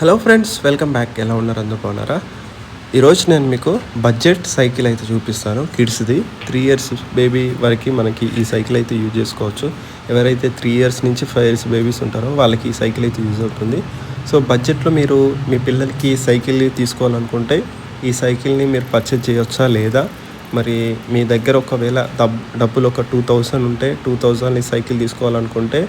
Hello friends welcome back. ఎలా ఉన్నారు? అందరూ బాగున్నారా? ఈరోజు నేను మీకు బడ్జెట్ సైకిల్ అయితే చూపిస్తాను. కిడ్స్ది. త్రీ ఇయర్స్ బేబీ వరకు మనకి ఈ సైకిల్ అయితే యూజ్ చేసుకోవచ్చు. ఎవరైతే త్రీ ఇయర్స్ నుంచి ఫైవ్ ఇయర్స్ బేబీస్ ఉంటారో వాళ్ళకి ఈ సైకిల్ అయితే యూజ్ అవుతుంది. సో బడ్జెట్లో మీరు మీ పిల్లలకి సైకిల్ తీసుకోవాలనుకుంటే ఈ సైకిల్ని మీరు పర్చేజ్ చేయొచ్చా లేదా? మరి మీ దగ్గర ఒకవేళ డబ్ డబ్బులు ఒక టూ థౌజండ్ ఉంటే టూ థౌజండ్ ఈ సైకిల్ తీసుకోవాలనుకుంటే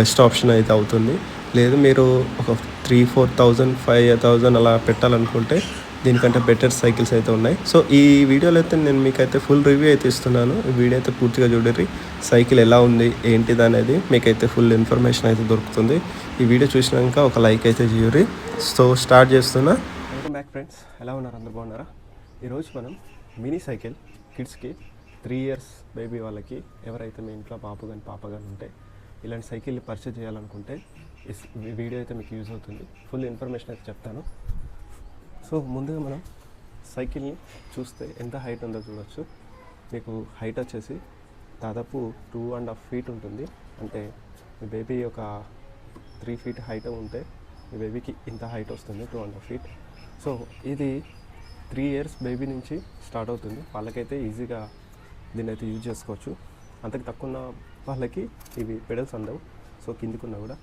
బెస్ట్ ఆప్షన్ అయితే అవుతుంది. లేదు మీరు ఒక three four thousand five thousand అలా పెట్టాలనుకుంటే దీనికంటే బెటర్ సైకిల్స్ అయితే ఉన్నాయి. సో ఈ వీడియోలో అయితే నేను మీకైతే ఫుల్ రివ్యూ అయితే ఇస్తున్నాను. ఈ వీడియో అయితే పూర్తిగా చూడరి సైకిల్ ఎలా ఉంది ఏంటిది అనేది మీకైతే ఫుల్ ఇన్ఫర్మేషన్ అయితే దొరుకుతుంది. ఈ వీడియో చూసినాక ఒక లైక్ అయితే చేయరి సో స్టార్ట్ చేస్తున్నా. వెల్కమ్ బ్యాక్ ఫ్రెండ్స్ ఎలా ఉన్నారు? అందరు బాగున్నారా? ఈరోజు మనం మినీ సైకిల్ కిడ్స్కి త్రీ ఇయర్స్ బేబీ వాళ్ళకి ఎవరైతే మీ ఇంట్లో బాబు కానీ పాప కానీ ఉంటే ఇలాంటి సైకిల్ పర్చేజ్ చేయాలనుకుంటే వీడియో అయితే మీకు యూజ్ అవుతుంది. ఫుల్ ఇన్ఫర్మేషన్ అయితే చెప్తాను. సో ముందుగా మనం సైకిల్ని చూస్తే ఎంత హైట్ ఉందో చూడొచ్చు. మీకు హైట్ వచ్చేసి దాదాపు టూ అండ్ హాఫ్ ఫీట్ ఉంటుంది. అంటే మీ బేబీ ఒక త్రీ ఫీట్ హైట్ ఉంటే మీ బేబీకి ఇంత హైట్ వస్తుంది two and half feet so ఇది త్రీ ఇయర్స్ బేబీ నుంచి స్టార్ట్ అవుతుంది. వాళ్ళకైతే ఈజీగా దీన్ని అయితే యూజ్ చేసుకోవచ్చు. అంతకు తక్కువ ఉన్న వాళ్ళకి ఇవి పెడల్స్ అందవు. సో కిందికున్నా కూడా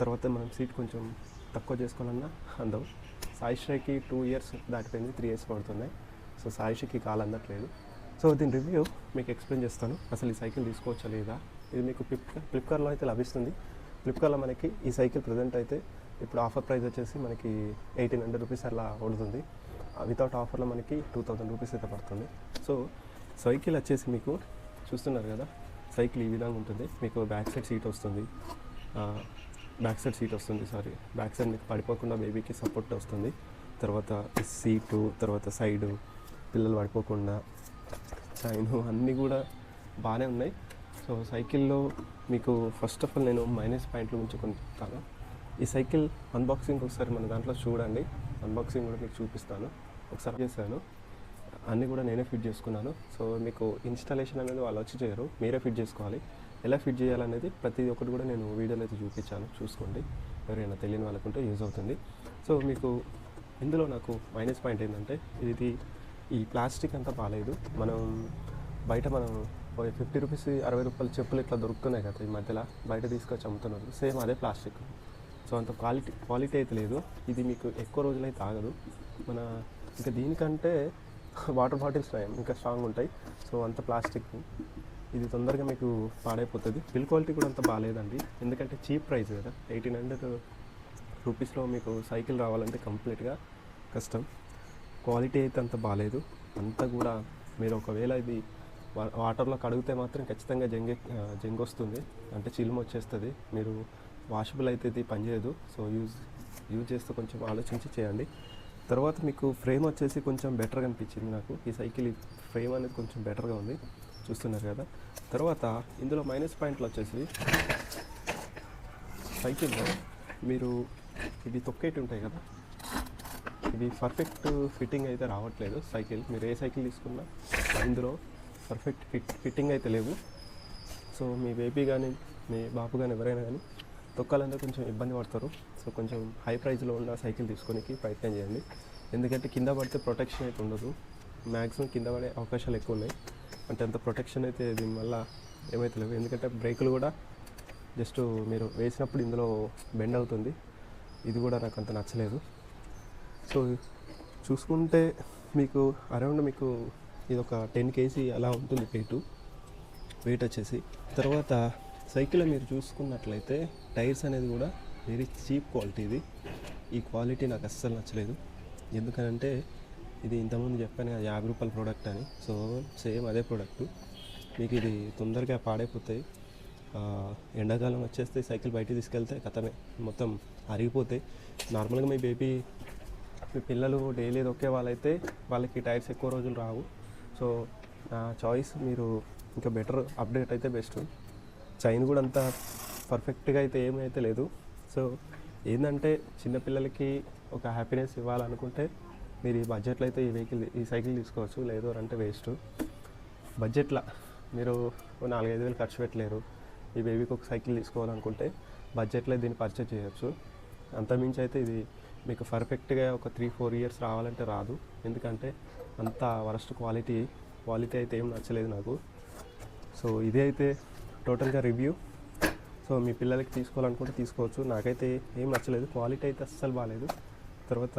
తర్వాత మనం సీట్ కొంచెం తక్కువ చేసుకోవాలన్నా అందవు సాయిశ్రీకి టూ ఇయర్స్ దాటిపోయింది త్రీ ఇయర్స్ పడుతున్నాయి. సో సాయిశ్రీకి కాలు అందట్లేదు. సో దీని రివ్యూ మీకు ఎక్స్ప్లెయిన్ చేస్తాను. అసలు ఈ సైకిల్ తీసుకోవచ్చా లేదా? ఇది మీకు ఫ్లిప్ ఫ్లిప్కార్ట్లో అయితే లభిస్తుంది. ఫ్లిప్కార్ట్లో మనకి ఈ సైకిల్ ప్రజెంట్ అయితే ఇప్పుడు ఆఫర్ ప్రైస్ వచ్చేసి మనకి ఎయిటీన్ హండ్రెడ్ రూపీస్ అలా పడుతుంది. వితౌట్ ఆఫర్లో మనకి టూ థౌజండ్ రూపీస్ అయితే పడుతుంది. సో సైకిల్ వచ్చేసి మీకు చూస్తున్నారు కదా? సైకిల్ ఈ విధంగా ఉంటుంది. మీకు బ్యాక్ సైడ్ సీట్ వస్తుంది. బ్యాక్ సైడ్ సీట్ వస్తుంది సారీ బ్యాక్ సైడ్ మీకు పడిపోకుండా బేబీకి సపోర్ట్ వస్తుంది. తర్వాత సీటు తర్వాత సైడు పిల్లలు పడిపోకుండా చైను అన్నీ కూడా బాగానే ఉన్నాయి. సో సైకిల్లో మీకు ఫస్ట్ ఆఫ్ ఆల్ నేను మైనస్ పాయింట్ల ఉంచుకొని కొన్ని చెప్తాను. ఈ సైకిల్ అన్బాక్సింగ్ ఒకసారి మన దాంట్లో చూడండి. అన్బాక్సింగ్ కూడా మీకు చూపిస్తాను. ఒకసారి చేశాను. అన్నీ కూడా నేనే ఫిట్ చేసుకున్నాను. సో మీకు ఇన్స్టాలేషన్ అనేది వాళ్ళు వచ్చి చేయరు. మీరే ఫిట్ చేసుకోవాలి. ఎలా ఫిట్ చేయాలనేది ప్రతి ఒక్కటి కూడా నేను వీడియోలో అయితే చూపించాను. చూసుకోండి. ఎవరైనా తెలియని వాళ్ళకుంటే యూజ్ అవుతుంది. సో మీకు ఇందులో నాకు మైనస్ పాయింట్ ఏంటంటే ఇది ఈ ప్లాస్టిక్ అంతా బాగాలేదు మనం బయట మనం ఫిఫ్టీ రూపీస్ అరవై రూపాయల చెప్పులు ఇట్లా దొరుకుతున్నాయి కదా ఈ మధ్యలో. బయట తీసుకొచ్చి అమ్ముతున్నారు. సేమ్ అదే ప్లాస్టిక్. సో అంత క్వాలిటీ క్వాలిటీ అయితే లేదు. ఇది మీకు ఎక్కువ రోజులైతే ఆగదు. మన ఇంకా దీనికంటే వాటర్ బాటిల్స్ ఇంకా స్ట్రాంగ్ ఉంటాయి. సో అంత ప్లాస్టిక్. ఇది తొందరగా మీకు పాడైపోతుంది. బిల్ క్వాలిటీ కూడా అంత బాగాలేదండి ఎందుకంటే చీప్ ప్రైస్ కదా. ఎయిటీన్ హండ్రెడ్ రూపీస్లో మీకు సైకిల్ రావాలంటే కంప్లీట్గా కష్టం. క్వాలిటీ అయితే అంత బాగాలేదు అంతా కూడా మీరు ఒకవేళ ఇది వా- వాటర్లో కడిగితే మాత్రం ఖచ్చితంగా జంగే ఆ, జంగ్ వస్తుంది. అంటే చిలుము వచ్చేస్తుంది. మీరు వాషబుల్ అయితే ఇది పనిచేయదు సో యూజ్ యూజ్ చేస్తే కొంచెం ఆలోచించి చేయండి. తర్వాత మీకు ఫ్రేమ్ వచ్చేసి కొంచెం బెటర్గా అనిపించింది నాకు. ఈ సైకిల్ ఫ్రేమ్ అనేది కొంచెం బెటర్గా ఉంది. చూస్తున్నారు కదా. తర్వాత ఇందులో మైనస్ పాయింట్లు వచ్చేసి సైకిల్లో మీరు ఇవి తొక్కేటి ఉంటాయి కదా. ఇది పర్ఫెక్ట్ ఫిట్టింగ్ అయితే రావట్లేదు సైకిల్ మీరు ఏ సైకిల్ తీసుకున్నా ఇందులో పర్ఫెక్ట్ ఫిట్ ఫిట్టింగ్ అయితే లేవు. సో మీ బేబీ కానీ మీ బాబు కానీ ఎవరైనా కానీ తొక్కాలంటే కొంచెం ఇబ్బంది పడతారు. సో కొంచెం హై ప్రైస్లో ఉన్న సైకిల్ తీసుకోనికి ప్రయత్నం చేయండి. ఎందుకంటే కింద పడితే ప్రొటెక్షన్ అయితే ఉండదు. మ్యాక్సిమం కింద పడే అవకాశాలు ఎక్కువ ఉన్నాయి. అంటే అంత ప్రొటెక్షన్ అయితే దీనివల్ల ఏమైతే లేవు. ఎందుకంటే బ్రేకులు కూడా జస్ట్ మీరు వేసినప్పుడు ఇందులో బెండ్ అవుతుంది. ఇది కూడా నాకు అంత నచ్చలేదు. సో చూసుకుంటే మీకు అరౌండ్ మీకు ఇది ఒక టెన్ కేజీ అలా ఉంటుంది వెయిట్ వెయిట్ వచ్చేసి. తర్వాత సైకిల్ మీరు చూసుకున్నట్లయితే టైర్స్ అనేది కూడా వెరీ చీప్ క్వాలిటీ ఇది. ఈ క్వాలిటీ నాకు అస్సలు నచ్చలేదు. ఎందుకనంటే ఇది ఇంతకుముందు చెప్పాను కదా యాభై రూపాయల ప్రోడక్ట్ అని. సో సేమ్ అదే ప్రోడక్ట్ మీకు ఇది తొందరగా పాడైపోతాయి. ఎండాకాలం వచ్చేస్తే సైకిల్ బయటికి తీసుకెళ్తే కథమే. మొత్తం అరిగిపోతాయి. నార్మల్గా మీ బేబీ మీ పిల్లలు డైలీ దొక్కే వాళ్ళైతే వాళ్ళకి టైర్స్ ఎక్కువ రోజులు రావు. సో నా చాయిస్ మీరు ఇంకా బెటర్ అప్డేట్ అయితే బెస్ట్. చైన్ కూడా అంత పర్ఫెక్ట్గా అయితే ఏమైతే లేదు. సో ఏంటంటే చిన్నపిల్లలకి ఒక హ్యాపీనెస్ ఇవ్వాలనుకుంటే మీరు ఈ బడ్జెట్లో అయితే ఈ వెహికల్ ఈ సైకిల్ తీసుకోవచ్చు. లేదు అంటే వేస్ట్ బడ్జెట్లో మీరు ఓ నాలుగైదు వేలు ఖర్చు పెట్టలేరు. ఈ బేబీకి ఒక సైకిల్ తీసుకోవాలనుకుంటే బడ్జెట్లో దీన్ని పర్చేజ్ చేయొచ్చు. అంతమించి అయితే ఇది మీకు పర్ఫెక్ట్గా ఒక త్రీ ఫోర్ ఇయర్స్ రావాలంటే రాదు. ఎందుకంటే అంత వరస్ట్ క్వాలిటీ క్వాలిటీ అయితే ఏం నచ్చలేదు నాకు. సో ఇదే అయితే టోటల్గా రివ్యూ సో మీ పిల్లలకి తీసుకోవాలనుకుంటే తీసుకోవచ్చు. నాకైతే ఏం నచ్చలేదు. క్వాలిటీ అయితే అస్సలు బాగాలేదు తర్వాత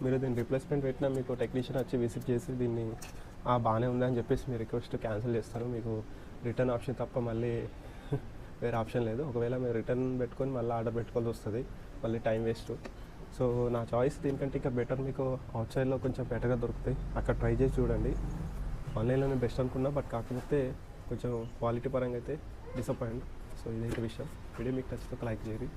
మీరు దీన్ని రిప్లేస్మెంట్ పెట్టినా మీకు టెక్నీషియన్ వచ్చి విజిట్ చేసి దీన్ని "ఆ, బాగానే ఉందని చెప్పేసి మీ రిక్వెస్ట్ క్యాన్సిల్ చేస్తారు. మీకు రిటర్న్ ఆప్షన్ తప్ప మళ్ళీ వేరే ఆప్షన్ లేదు. ఒకవేళ మీరు రిటర్న్ పెట్టుకొని మళ్ళీ ఆర్డర్ పెట్టుకోవాల్సి వస్తుంది. మళ్ళీ టైం వేస్ట్ సో నా చాయిస్ దీనికంటే ఇంకా బెటర్ మీకు అవుట్ సైడ్లో కొంచెం బెటర్గా దొరుకుతాయి. అక్కడ ట్రై చేసి చూడండి. ఆన్లైన్లోనే బెస్ట్ అనుకున్నా బట్ కాకపోతే కొంచెం క్వాలిటీ పరంగా అయితే డిసప్పాయింట్ సో ఇదైతే విషయం. వీడియో మీకు నచ్చితే ఒక లైక్ చేయరు